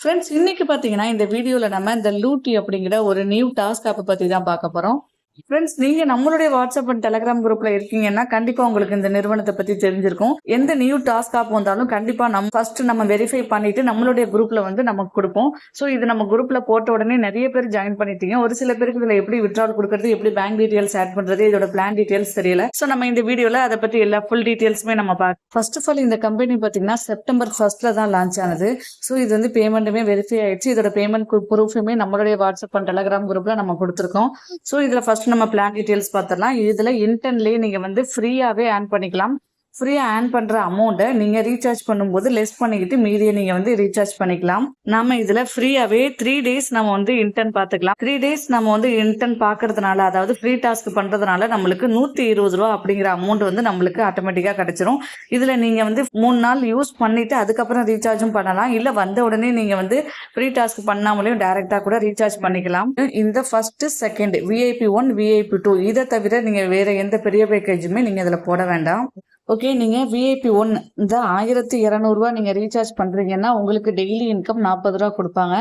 Friends இன்னைக்கு பார்த்தீங்கன்னா இந்த வீடியோவில் நம்ம இந்த லூட்டி அப்படிங்கிற ஒரு நியூ டாஸ்க் ஆப்பை பற்றி தான் பார்க்க போகிறோம் ஃப்ரெண்ட்ஸ் நீங்க நம்மளுடைய வாட்ஸ்அப் அண்ட் டெலிகிராம் குரூப்ல இருக்கீங்கன்னா கண்டிப்பா உங்களுக்கு இந்த நிறுவனத்தை பத்தி தெரிஞ்சிருக்கும். எந்த நியூ டாஸ்க் ஆப் வந்தாலும் கண்டிப்பா நம்ம ஃபர்ஸ்ட் நம்ம வெரிஃபை பண்ணிட்டு நம்மளுடைய குரூப்ல வந்து நமக்கு கொடுப்போம். ஸோ இது நம்ம குரூப்ல போட்ட உடனே நிறைய பேர் ஜாயின் பண்ணிட்டீங்க. ஒரு சில பேருக்கு இதுல எப்படி விட்ரால் கொடுக்கறது எப்படி பேங்க் டீடைல்ஸ் ஆட் பண்றது இதோட பிளான் டீடைல்ஸ் தெரியல. ஸோ நம்ம இந்த வீடியோல அதை பத்தி எல்லா ஃபுல் டீடைல்ஸுமே நம்ம பார்க்க ஃபர்ஸ்ட் ஆஃப் ஆல் இந்த கம்பெனி பாத்தீங்கன்னா செப்டம்பர் ஃபர்ஸ்ட்ல தான் லான்ச் ஆனது. ஸோ இது வந்து பேமெண்ட்டுமே வெரிஃபை ஆயிடுச்சு. இதோட பேமெண்ட் ப்ரூஃபுமே நம்மளுடைய வாட்ஸ்அப் அண்ட் டெலிகிராம் குரூப்ல நம்ம கொடுத்துருக்கோம். ஸோ இதுல ஃபர்ஸ்ட் நம்ம பிளான் டீடைல்ஸ் பார்த்துடலாம் இதில் இன்டர்ன்லேயே நீங்கள் வந்து ஃப்ரீயாகவே ஆன் பண்ணிக்கலாம். ஃப்ரீயாக ஆன் பண்ணுற அமௌண்ட்டை நீங்கள் ரீசார்ஜ் பண்ணும்போது லெஸ் பண்ணிக்கிட்டு மீதியை நீங்கள் வந்து ரீசார்ஜ் பண்ணிக்கலாம். நம்ம இதில் ஃப்ரீயாகவே த்ரீ டேஸ் நம்ம வந்து இன்டர்ன் பார்த்துக்கலாம் த்ரீ டேஸ் நம்ம வந்து இன்டர்ன் பார்க்கறதுனால அதாவது ஃப்ரீ டாஸ்க் பண்ணுறதுனால நம்மளுக்கு நூற்றி இருபது ரூபா அப்படிங்கிற அமௌண்ட் வந்து நம்மளுக்கு ஆட்டோமேட்டிக்காக கிடச்சிரும். இதில் நீங்கள் வந்து மூணு நாள் யூஸ் பண்ணிவிட்டு அதுக்கப்புறம் ரீசார்ஜும் பண்ணலாம். இல்லை வந்த உடனே நீங்கள் வந்து ஃப்ரீ டாஸ்க் பண்ணாமலேயும் டேரெக்டாக கூட ரீசார்ஜ் பண்ணிக்கலாம். இந்த first second VIP one VIP two இதை தவிர நீங்கள் வேறு எந்த பெரிய பேக்கேஜுமே நீங்கள் இதில் போட வேண்டாம். ஓகே நீங்கள் விஐபி ஒன் இந்த ஆயிரத்தி இரநூறுவா நீங்கள் ரீசார்ஜ் பண்ணுறீங்கன்னா உங்களுக்கு டெய்லி இன்கம் நாற்பது ரூபா கொடுப்பாங்க.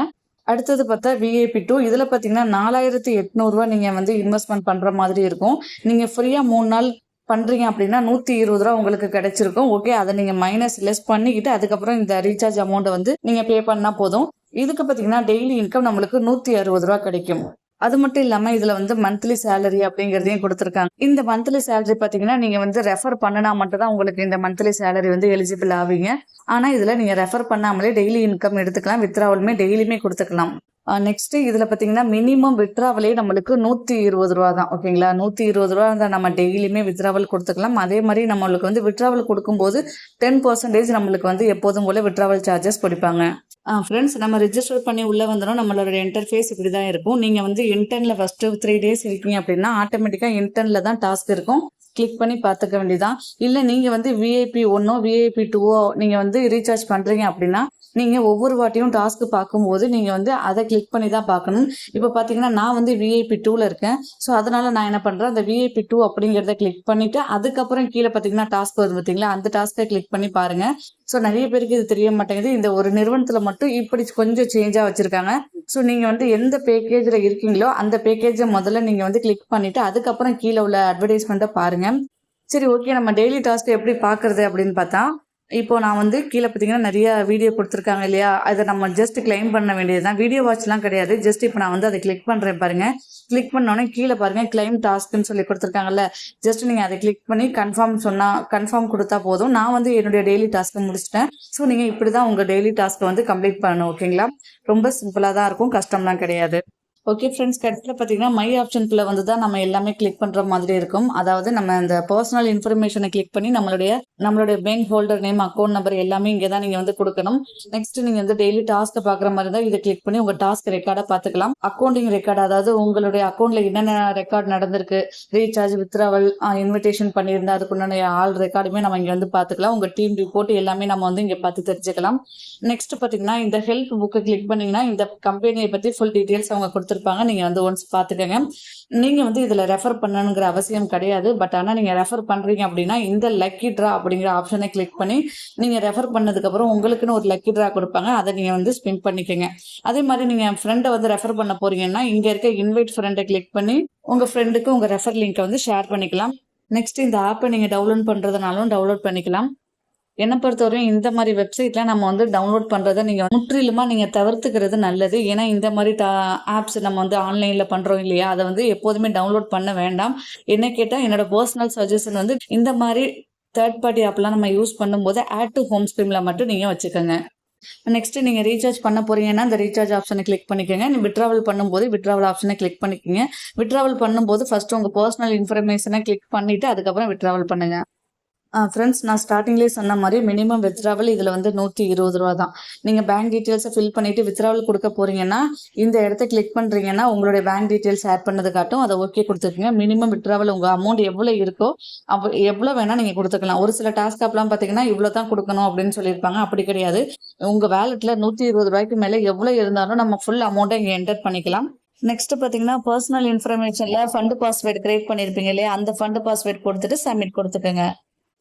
அடுத்தது பார்த்தா விஐபி டூ இதில் பார்த்தீங்கன்னா நாலாயிரத்தி எட்நூறுவா நீங்கள் வந்து இன்வெஸ்ட்மெண்ட் பண்ணுற மாதிரி இருக்கும். நீங்கள் ஃப்ரீயாக மூணு நாள் பண்ணுறீங்க அப்படின்னா நூற்றி இருபது ரூபா உங்களுக்கு கிடைச்சிருக்கும். ஓகே அதை நீங்கள் மைனஸ் லெஸ் பண்ணிக்கிட்டு அதுக்கப்புறம் இந்த ரீசார்ஜ் அமௌண்ட்டை வந்து நீங்கள் பே பண்ணால் போதும். இதுக்கு பார்த்தீங்கன்னா டெய்லி இன்கம் நம்மளுக்கு நூற்றி அறுபது ரூபா கிடைக்கும். அது மட்டும் இல்லாம இதுல வந்து மந்த்லி சேலரி அப்படிங்கறதையும் கொடுத்துருக்காங்க. இந்த மந்த்லி சேலரி பாத்தீங்கன்னா நீங்க வந்து ரெஃபர் பண்ணினா மட்டும் தான் உங்களுக்கு இந்த மந்த்லி சேலரி வந்து எலிஜிபிள் ஆவீங்க. ஆனா இதுல நீங்க ரெஃபர் பண்ணாமலே டெய்லி இன்கம் எடுத்துக்கலாம் வித்ராவலுமே டெய்லியுமே கொடுத்துக்கலாம். நெக்ஸ்ட் இதுல பாத்தீங்கன்னா மினிமம் வித்ராவலே நம்மளுக்கு நூத்தி இருபது ரூபா தான் ஓகேங்களா நூத்தி இருபது ரூபா இருந்தால் நம்ம டெய்லியுமே வித்ராவல் கொடுத்துக்கலாம். அதே மாதிரி நம்மளுக்கு வந்து வித்ராவல் கொடுக்கும்போது டென் பர்சன்டேஜ் நம்மளுக்கு வந்து எப்போதும் போல வித்ராவல் சார்ஜஸ் பிடிப்பாங்க ஃப்ரெண்ட்ஸ் நம்ம ரிஜிஸ்டர் பண்ணி உள்ளே வந்தோம் நம்மளோட இன்டர்ஃபேஸ் இப்படி தான் இருக்கும். நீங்கள் வந்து இன்டர்னில் ஃபஸ்ட்டு த்ரீ டேஸ் இருக்கீங்க அப்படின்னா ஆட்டோமேட்டிக்காக இன்டர்னில் தான் டாஸ்க் இருக்கும். கிளிக் பண்ணி பார்த்துக்க வேண்டியதான் இல்லை நீங்கள் வந்து விஐபி ஒன்னோ விஐபி டூவோ நீங்கள் வந்து ரீசார்ஜ் பண்ணுறீங்க அப்படின்னா நீங்கள் ஒவ்வொரு வாட்டியும் டாஸ்க் பார்க்கும்போது நீங்கள் வந்து அதை கிளிக் பண்ணி தான் பார்க்கணும். இப்போ பார்த்தீங்கன்னா நான் வந்து விஐபி டூவில் இருக்கேன். ஸோ அதனால் நான் என்ன பண்ணுறேன் அந்த விஐபி டூ அப்படிங்கிறத கிளிக் பண்ணிவிட்டு அதுக்கப்புறம் கீழே பார்த்தீங்கன்னா டாஸ்க் வருது பார்த்தீங்களா அந்த டாஸ்க்கை கிளிக் பண்ணி பாருங்கள் ஸோ நிறைய பேருக்கு இது தெரிய மாட்டேங்குது. இந்த ஒரு நிறுவனத்தில் மட்டும் இப்படி கொஞ்சம் சேஞ்சாக வச்சுருக்காங்க. ஸோ நீங்கள் வந்து எந்த பேக்கேஜில் இருக்கீங்களோ அந்த பேக்கேஜை முதல்ல நீங்கள் வந்து கிளிக் பண்ணிவிட்டு அதுக்கப்புறம் கீழே உள்ள அட்வர்டைஸ்மெண்ட்டை பாருங்கள் சரி ஓகே நம்ம டெய்லி டாஸ்க்கை எப்படி பார்க்குறது அப்படின்னு பார்த்தா இப்போ நான் வந்து கீழே பார்த்தீங்கன்னா நிறைய வீடியோ கொடுத்துருக்காங்க இல்லையா? அதை நம்ம ஜஸ்ட் கிளைம் பண்ண வேண்டியது தான் வீடியோ வாட்ச்லாம் கிடையாது. ஜஸ்ட் இப்போ நான் வந்து அதை கிளிக் பண்ணுறேன் பாருங்க. கிளிக் பண்ணோடனே கீழே பாருங்க கிளைம் டாஸ்க்னு சொல்லி கொடுத்துருக்காங்கல்ல. ஜஸ்ட் நீங்கள் அதை கிளிக் பண்ணி கன்ஃபார்ம் சொன்னால் கன்ஃபார்ம் கொடுத்தா போதும். நான் வந்து என்னுடைய டெய்லி டாஸ்க்கை முடிச்சிட்டேன். ஸோ நீங்கள் இப்படி தான் உங்கள் டெய்லி டாஸ்க்கை வந்து கம்ப்ளீட் பண்ணணும் ஓகேங்களா ரொம்ப சிம்பிளாக தான் இருக்கும். கஷ்டம்லாம் கிடையாது. ஓகே ஃப்ரெண்ட்ஸ் கடைசியில் பார்த்தீங்கன்னா மை ஆப்ஷனுக்குள்ள வந்து தான் நம்ம எல்லாமே கிளிக் பண்ணுற மாதிரி இருக்கும். அதாவது நம்ம இந்த பர்சனல் இன்ஃபர்மேஷனை கிளிக் பண்ணி நம்மளுடைய நம்மளுடைய bank holder name account number எல்லாமே இங்கே தான் நீங்கள் வந்து கொடுக்கணும். நெக்ஸ்ட் நீங்கள் வந்து டெய்லி டாஸ்க்கை பார்க்குற மாதிரி தான் இதை கிளிக் பண்ணி உங்கள் டாஸ்க் ரெக்கார்டை பார்த்துக்கலாம் அக்கௌண்டிங் ரெக்கார்டு அதாவது உங்களுடைய அக்கௌண்ட்டில் என்னென்ன ரெக்கார்ட் நடந்திருக்கு ரீசார்ஜ் வித்ராவல் இன்விடேஷன் பண்ணியிருந்தா அதுக்குண்டான ஆல் ரெக்கார்டுமே நம்ம இங்கே வந்து பார்த்துக்கலாம் உங்கள் டீம் ரிப்போர்ட் எல்லாமே நம்ம வந்து இங்கே பார்த்து தெரிஞ்சுக்கலாம். நெக்ஸ்ட் பார்த்தீங்கன்னா இந்த ஹெல்ப் புக்கை கிளிக் பண்ணீங்கன்னா இந்த கம்பெனியை பற்றி ஃபுல் டீட்டெயில்ஸ் அவங்க கொடுத்துருப்பாங்க. நீங்கள் வந்து ஒன்ஸ் பார்த்துக்கங்க நீங்கள் வந்து இதில் ரெஃபர் பண்ணணுங்கிற அவசியம் கிடையாது. பட் ஆனால் நீங்கள் ரெஃபர் பண்ணுறீங்க அப்படின்னா இந்த லக்கி ட்ரா அப்படிங்கிற ஆப்ஷனை கிளிக் பண்ணி நீங்கள் ரெஃபர் பண்ணதுக்கப்புறம் உங்களுக்குன்னு ஒரு லக்கி ட்ரா கொடுப்பாங்க. அதை நீங்கள் வந்து ஸ்பின் பண்ணிக்கோங்க. அதே மாதிரி நீங்கள் என் ஃப்ரெண்டை வந்து ரெஃபர் பண்ண போறீங்கன்னா இங்கே இருக்க இன்வைட் ஃப்ரெண்டை கிளிக் பண்ணி உங்கள் ஃப்ரெண்டுக்கு உங்கள் ரெஃபர் லிங்கை வந்து ஷேர் பண்ணிக்கலாம். நெக்ஸ்ட் இந்த ஆப்பை நீங்கள் டவுன்லோட் பண்ணுறதுனாலும் டவுன்லோட் பண்ணிக்கலாம். என்னை பொறுத்தவரையும் இந்த மாதிரி வெப்சைட்லாம் நம்ம வந்து டவுன்லோட் பண்ணுறதை நீங்கள் முற்றிலுமாக நீங்கள் தவிர்த்துக்கிறது நல்லது. ஏன்னா இந்த மாதிரி டா ஆப்ஸ் நம்ம வந்து ஆன்லைனில் பண்ணுறோம் இல்லையா? அதை வந்து எப்போதுமே டவுன்லோட் பண்ண வேண்டாம். என்ன கேட்டால் என்னோட பர்சனல் சஜஷன் வந்து இந்த மாதிரி தேர்ட் பார்ட்டி ஆப்லாம் நம்ம யூஸ் பண்ணும்போது ஆட் டு ஹோம் ஸ்க்ரீமில் மட்டும் நீங்கள் வச்சுக்கோங்க. நெக்ஸ்ட்டு நீங்கள் ரீசார்ஜ் பண்ண போறீங்கன்னா அந்த ரீசார்ஜ் ஆப்ஷனை கிளிக் பண்ணிக்கோங்க. நீ விட்ராவல் பண்ணும்போது விட்ராவல் ஆப்ஷனை கிளிக் பண்ணிக்கோங்க. விட்ராவல் பண்ணும்போது ஃபர்ஸ்ட் உங்கள் பர்சனல் இன்ஃபர்மேஷனை கிளிக் பண்ணிவிட்டு அதுக்கப்புறம் விட்ராவல் பண்ணுங்கள் ஃப்ரெண்ட்ஸ் நான் ஸ்டார்டிங்லேயே சொன்ன மாதிரி மினிமம் வித்ராவல் இதில் வந்து நூற்றி இருபது ரூபா தான். நீங்கள் பேங்க் டீட்டெயில்ஸை ஃபில் பண்ணிவிட்டு வித்ராவல் கொடுக்க போகிறீங்கன்னா இந்த இடத்த கிளிக் பண்ணுறீங்கன்னா உங்களுடைய பேங்க் டீட்டெயில்ஸ் ஆட் பண்ணது காட்டும் அதை ஓகே கொடுத்துருக்கீங்க மினிமம் வித்ராவல் உங்கள் அமௌண்ட் எவ்வளோ இருக்கோ அப்போ எவ்வளோ வேணால் நீங்கள் கொடுத்துக்கலாம். ஒரு சில டாஸ்க் ஆப்லாம் பார்த்தீங்கன்னா இவ்வளோ தான் கொடுக்கணும் அப்படின்னு சொல்லியிருப்பாங்க. அப்படி கிடையாது. உங்கள் வேலெட்டில் நூற்றி இருபது ரூபாய்க்கு மேலே எவ்வளோ இருந்தாலும் நம்ம ஃபுல் அமௌண்ட்டை இங்கே என்டர் பண்ணிக்கலாம். நெக்ஸ்ட் பார்த்தீங்கன்னா பர்சனல் இன்ஃபர்மேஷனில் ஃபண்டு பாஸ்வேர்டு கிரியேட் பண்ணியிருப்பீங்க இல்லையா? அந்த ஃபண்டு பாஸ்வேர்டு கொடுத்துட்டு சப்மிட் கொடுத்துக்கோங்க.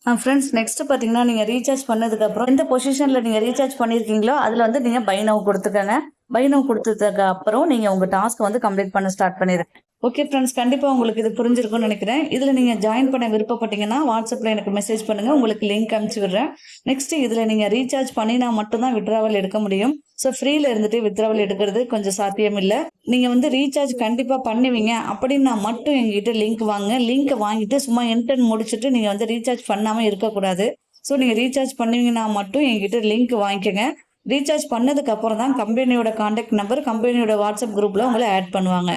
ஃப்ரெண்ட்ஸ் நெக்ஸ்ட் பார்த்தீங்கன்னா நீங்கள் ரீசார்ஜ் பண்ணதுக்கப்புறம் எந்த பொசிஷனில் நீங்கள் ரீசார்ஜ் பண்ணியிருக்கீங்களோ அதில் வந்து நீங்கள் பை நவ் கொடுத்துக்கோங்க. பை கொடுத்ததுக்கு அப்புறம் நீங்கள் உங்கள் டாஸ்க் வந்து கம்ப்ளீட் பண்ண ஸ்டார்ட் பண்ணிடுங்க. ஓகே ஃப்ரெண்ட்ஸ் கண்டிப்பாக உங்களுக்கு இது புரிஞ்சிருக்கும்னு நினைக்கிறேன். இதில் நீங்கள் ஜாயின் பண்ண விருப்பப்பட்டீங்கன்னா வாட்ஸ்அப்பில் எனக்கு மெசேஜ் பண்ணுங்கள் உங்களுக்கு லிங்க் அனுப்பிச்சி விடுறேன். நெக்ஸ்ட் இதில் நீங்கள் ரீசார்ஜ் பண்ணினா மட்டும்தான் விட்ராவல் எடுக்க முடியும். ஸோ ஃப்ரீல இருந்துட்டு வித்ராவல் எடுக்கிறது கொஞ்சம் சாத்தியம் இல்லை நீங்கள் வந்து ரீசார்ஜ் கண்டிப்பாக பண்ணுவீங்க. அப்படின்னா மட்டும் எங்ககிட்ட லிங்க் வாங்க. லிங்க் வாங்கிட்டு சும்மா என்டர்ன் முடிச்சுட்டு நீங்கள் வந்து ரீசார்ஜ் பண்ணாமல் இருக்கக்கூடாது. ஸோ நீங்கள் ரீசார்ஜ் பண்ணுவீங்கன்னா மட்டும் எங்ககிட்ட லிங்க் வாங்கிக்கோங்க. ரீசார்ஜ் பண்ணதுக்கு அப்புறம் தான் கம்பெனியோட காண்டாக்ட் நம்பர் கம்பெனியோட வாட்ஸ்அப் குரூப்பில் உங்களை ஆட் பண்ணுவாங்க.